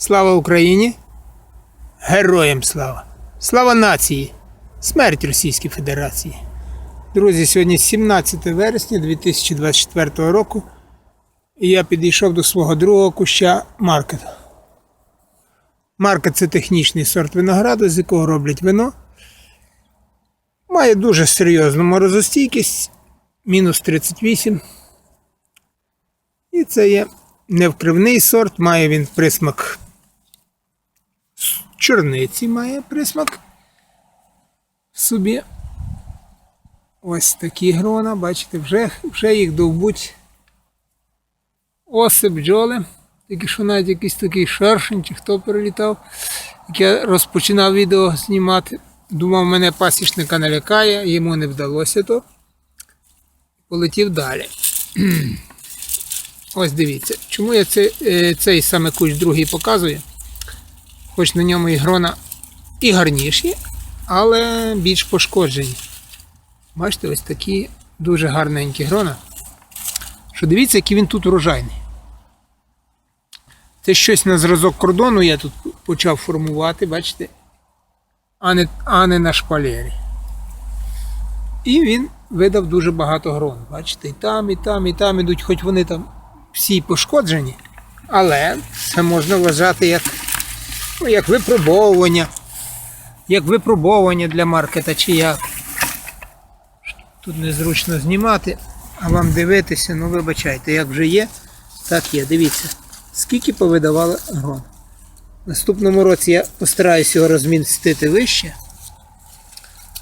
Слава Україні! Героям слава! Слава нації! Смерть Російській Федерації! Друзі, сьогодні 17 вересня 2024 року. І я підійшов до свого другого куща маркет. Маркет це технічний сорт винограду, з якого роблять вино. Має дуже серйозну морозостійкість, мінус 38. І це є невкривний сорт, має він присмак чорниці, має присмак собі. Ось такі грона, бачите, вже, вже їх довбуть оси, бджоли. Тільки що навіть якийсь такий шершень, чи хто перелітав. Як я розпочинав відео знімати, думав, мене пасічника налякає, йому не вдалося то. Полетів далі. Ось дивіться, чому я цей, е, цей саме кущ другий показую. Хоч на ньому і грона і гарніші, але більш пошкоджені. Бачите, ось такі дуже гарненькі грона. Що дивіться, який він тут урожайний. Це щось на зразок кордону я тут почав формувати, бачите, а не, а не на шпалері. І він видав дуже багато грон. Бачите, і там, і там, і там ідуть, хоч вони там всі пошкоджені, але це можна вважати як, ну, як випробовування, як випробовування для маркета чи як. Тут незручно знімати, а вам дивитися, ну вибачайте, як вже є, так є. Дивіться, скільки повидавали грон. Наступному році я постараюся його розмістити вище.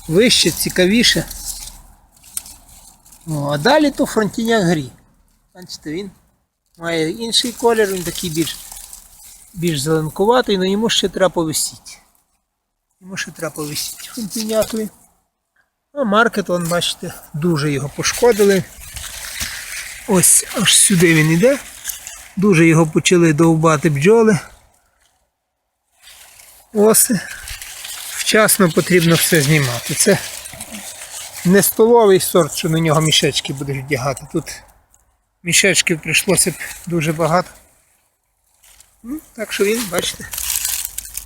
Вище, цікавіше. О, а далі то фронтіняк грі. Бачите, він має інший колір, він такий більш, більш зеленкуватий, але йому ще треба повисіти. Йому ще треба повисіти фронтінякові. А маркет, вон, бачите, дуже його пошкодили. Ось аж сюди він йде. Дуже його почали довбати бджоли. Оси. Вчасно потрібно все знімати. Це не столовий сорт, що на нього мішечки будеш вдягати. Тут мішечків прийшлося б дуже багато. Ну, так що він, бачите,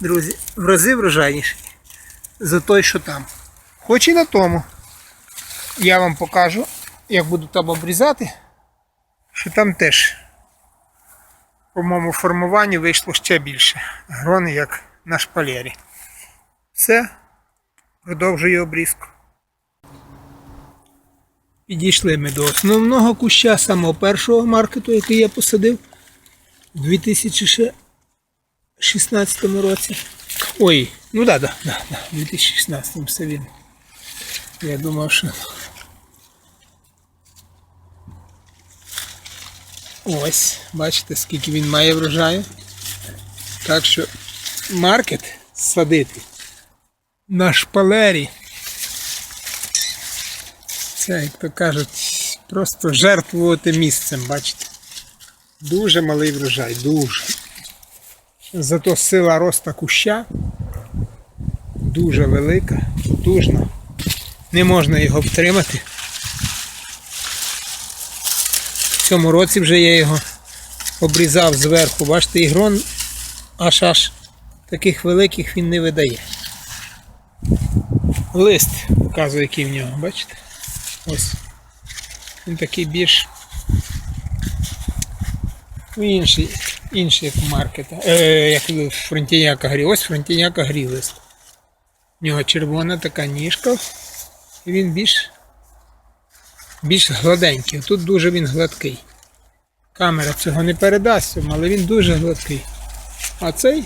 друзі, в рази врожайніший за той, що там. Хоч і на тому. Я вам покажу, як буду там обрізати, що там теж по моєму формуванню вийшло ще більше грони, як на шпалері. Все, продовжую обрізку. Підійшли ми до основного куща, самого першого маркету, який я посадив у 2016 році. Ой, ну да, да, да, да, в 2016 все вірно. Я думав, що. Ось, бачите, скільки він має врожаю. Так що маркет садити на шпалері. Це, як то кажуть, просто жертвувати місцем, бачите. Дуже малий врожай, дуже. Зато сила роста куща дуже велика, потужна. Не можна його втримати. В цьому році вже я його обрізав зверху. Бачите, ігрон аж аж таких великих він не видає. Лист показує, який в нього, бачите? Ось. Він такий більш ну, інший, інший як маркета. Е, як фронтіняка грі. Ось фронтіняка грі лист. У нього червона така ніжка. І він більш більш гладенький. Тут дуже він гладкий. Камера цього не передасть, але він дуже гладкий. А цей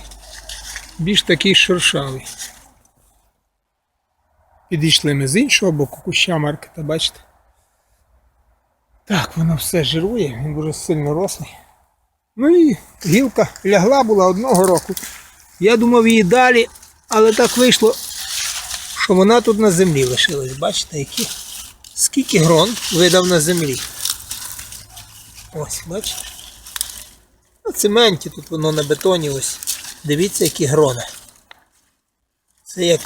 більш такий шершавий. Підійшли ми з іншого боку куща маркета, бачите? Так, воно все жирує, він дуже сильно рослий. Ну і гілка лягла була одного року. Я думав її далі, але так вийшло, що вона тут на землі лишилась. Бачите, які? Скільки грон видав на землі. Ось, бачите? На цементі тут воно на бетоні ось. Дивіться, які грони. Це як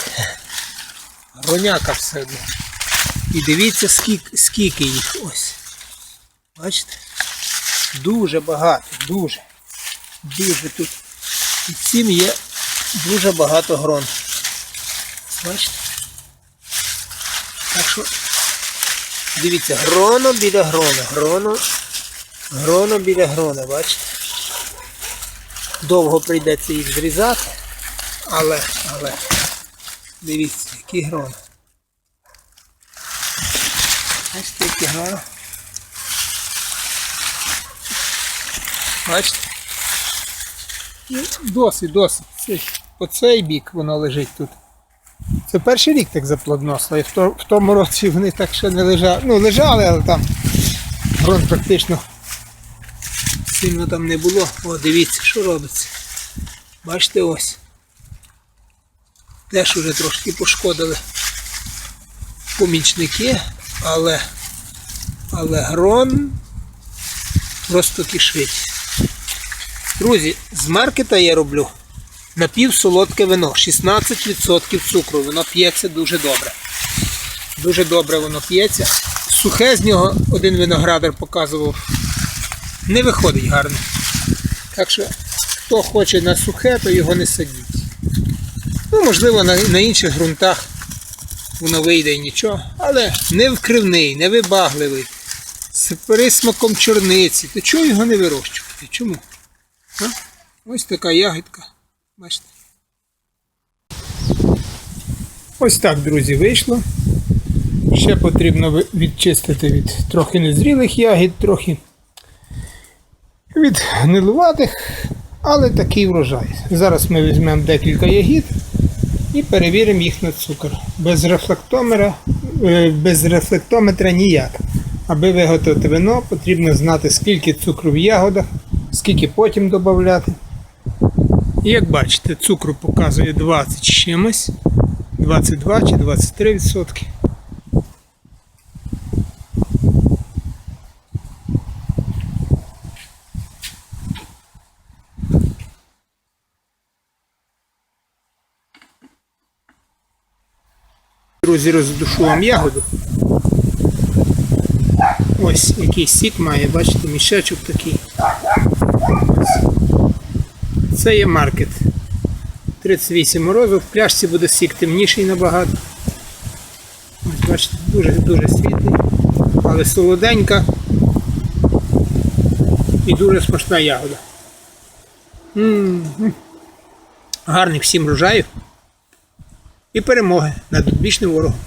гроняка все одно. І дивіться, скільки, скільки їх ось. Бачите? Дуже багато, дуже. Дуже тут І цим є дуже багато грон. Бачите? Так що, дивіться, гроно біля грона, гроно, гроно біля грона, бачите? Довго прийдеться їх зрізати, але, але, дивіться, які грони. Бачите, які грони. Бачите? І досить, досить. По цей бік воно лежить тут. Це перший рік так заплодносло. І в тому році вони так ще не лежали. Ну, лежали, але там ґрунт практично сильно там не було. О, дивіться, що робиться. Бачите ось. Теж уже трошки пошкодили помічники, але, але грон просто кишить. Друзі, з маркета я роблю напівсолодке вино, 16% цукру. Воно п'ється дуже добре. Дуже добре воно п'ється. Сухе з нього один виноградар показував. Не виходить гарно. Так що, хто хоче на сухе, то його не садіть. Ну, можливо, на, на інших ґрунтах воно вийде і нічого. Але не вкривний, не вибагливий. З присмаком чорниці. То чого його не вирощувати? Чому? Ось така ягідка. Бачите. Ось так, друзі, вийшло. Ще потрібно відчистити від трохи незрілих ягід, трохи від гнилуватих, але такий врожай. Зараз ми візьмемо декілька ягід і перевіримо їх на цукор. Без рефлектомера, е, без рефлектометра ніяк. Аби виготовити вино, потрібно знати, скільки цукру в ягодах, скільки потім додати. І як бачите, цукру показує 20 з чимось, 22 чи 23 відсотки. Друзі, роздушу вам ягоду. Ось який сік має, бачите, мішечок такий. Це є маркет. 38 морозу. В пляшці буде сік темніший набагато. Ось бачите, дуже дуже світлий, але солоденька і дуже смачна ягода. М-м-м. Гарних всім врожаїв і перемоги над бічним ворогом.